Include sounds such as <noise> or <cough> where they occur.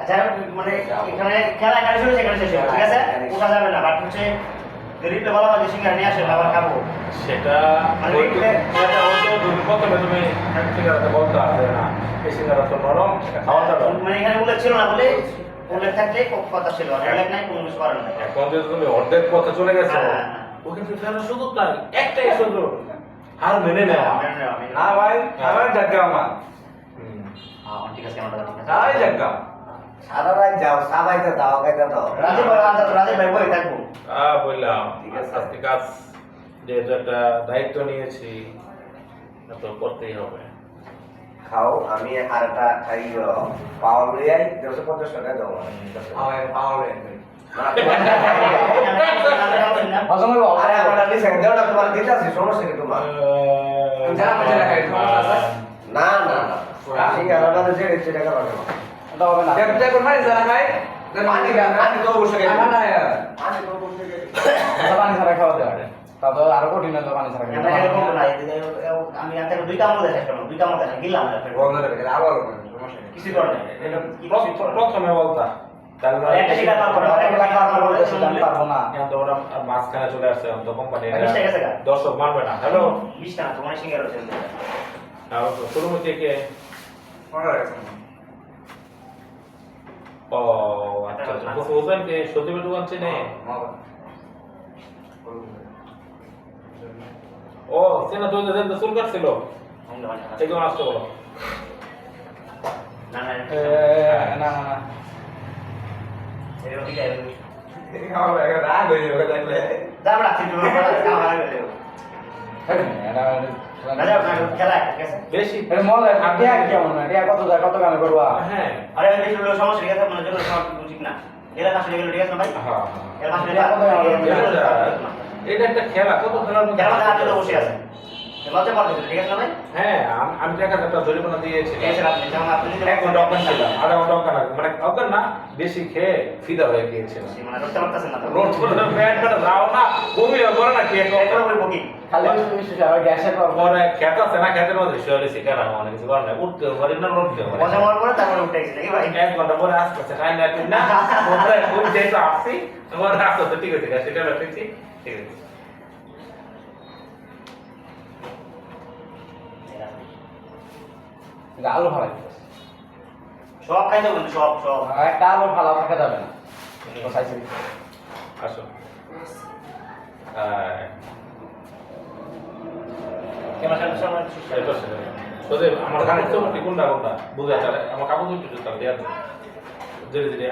আচ্ছা মানে এখানে খেলা এখানে শুরু সেখানে শেষ হবে, ঠিক আছে? উঠা যাবে না বাট হচ্ছে রিপ্লে বলা হয় সিঙ্গার নিয়ে আসেন আবার খাব সেটা মানে ওই দেখলে- ওটা ওটা তুমি প্রথমে তুমি সিঙ্গারাতে বলতে হবে না। এই সিঙ্গারা তো নরম খাওয়া যাবে। মানে এখানে উল্লেখ ছিল না বলে? উল্লেখ থাকলে কথা ছিল। আর উল্লেখ নাই কোনো কিছু করার নাই। এখন যদি তুমি অর্ধেক পথে চলে গেছো। হ্যাঁ, হ্যাঁ। ওখানে সুযোগ নাই একটাই সুযোগ আর মেনে নেওয়া। মেনে না ভাই আমার জায়গা আমার। হ্যাঁ, ঠিক আছে আমার ঠিক আছে সারা রাত যাও সাবাইতে দাও খাইতে দাও রাজীব ভাই রাজীব ভাই বই থাকব বললাম ঠিক আছে। আজকে কাজ যেহেতু একটা দায়িত্ব নিয়েছি তো করতেই হবে খাও আমি আরেকটা খাই পাওয়ার দেড়শো পঞ্চাশ টাকা দাও আমার পাওয়ার আরে আমার তোমার দিতে আছে সমস্যা কি? না না না ঠিক আছে যে টাকা এটা হবে না। ব্যবসা করবে যারা ভাই? পানি গান পানি তো অবশ্যই খাইবে। না না আমি তো গেলে এটা পানি ছাড়া খাওয়া দেওয়া তা তো আরও কঠিন হতো পানি ছাড়া আমি আনতে দুই কামড় দেখাইছিলাম দুই কামড় দেখা গিলাম বন্ধ করে আবার কিছু করে নাই এটা কি কিছু করে নাই। প্রথমে বলতা তাহলে একটা একটা মাঝখানে চলে আসছে কোম্পানি দর্শক মানবে না। হ্যালো? বিশ টাকা তোমার সিঙ্গার হচ্ছে শুরু থেকে মনে রাখছেন ও আচ্ছা আচ্ছা। হোসেন কে? সত্যি দোকান চেনে? ও চেনা তুই যেদিন চুল কাটছিল। দোকান আসতে বলো না না না না রাগ হয়ে যাবে দেখলে। দাম রাখছি তুমি <laughs> আমার আগে এটা বেশি। এটা কেমন না কত যায় কত গানে করবা। হ্যাঁ। আরে বেশি সমস্যা ঠিক আছে মানে জন্য ঠিক না। এরা কাছে গেল ঠিক আছে না ভাই? হ্যাঁ, এর কাছে এটা একটা খেলা। কত খেলার মধ্যে বসে আছে। লজ্জা পাচ্ছে ঠিক আছে না ভাই? হ্যাঁ আম- দেখা একটা জরিমানা দিয়েছি। ঠিক আছে আপনি যেমন আপনি এক ঘণ্টা অজ্ঞান ছিলাম আধা ঘণ্টা অজ্ঞান আছে। মানে অজ্ঞান না বেশি খেয়ে ফিদা হয়ে গিয়েছিলাম। মানে পারতেছেন না রোড করে ব্যাট ব্যাট যাও না বমি করে না কে বকি। খালি আর গ্যাসের পর পরে খেতে আছে না খেতে মধ্যে শুয়ে শিকার আমার অনেক কিছু করার নাই। উঠতে পারি না উঠতে পারি মজা মার পরে তারপরে উঠে গেছে নাকি ভাই? এক ঘণ্টা পরে আসতে আসতে খাই না না পরে ওই যেহেতু আসছি তোমার আসতে আসতে ঠিক আছে সেটা রাখছি ঠিক আছে। আলু ফালাই সব খাইতে বলুন সব সব। একটা আলু ফালা থাকা যাবে না। আসো। হ্যাঁ আমার কানে তো কোনটা কোনটা? বুঝা তাহলে আমার কাপড় তাহলে দেয়া ধীরে ধীরে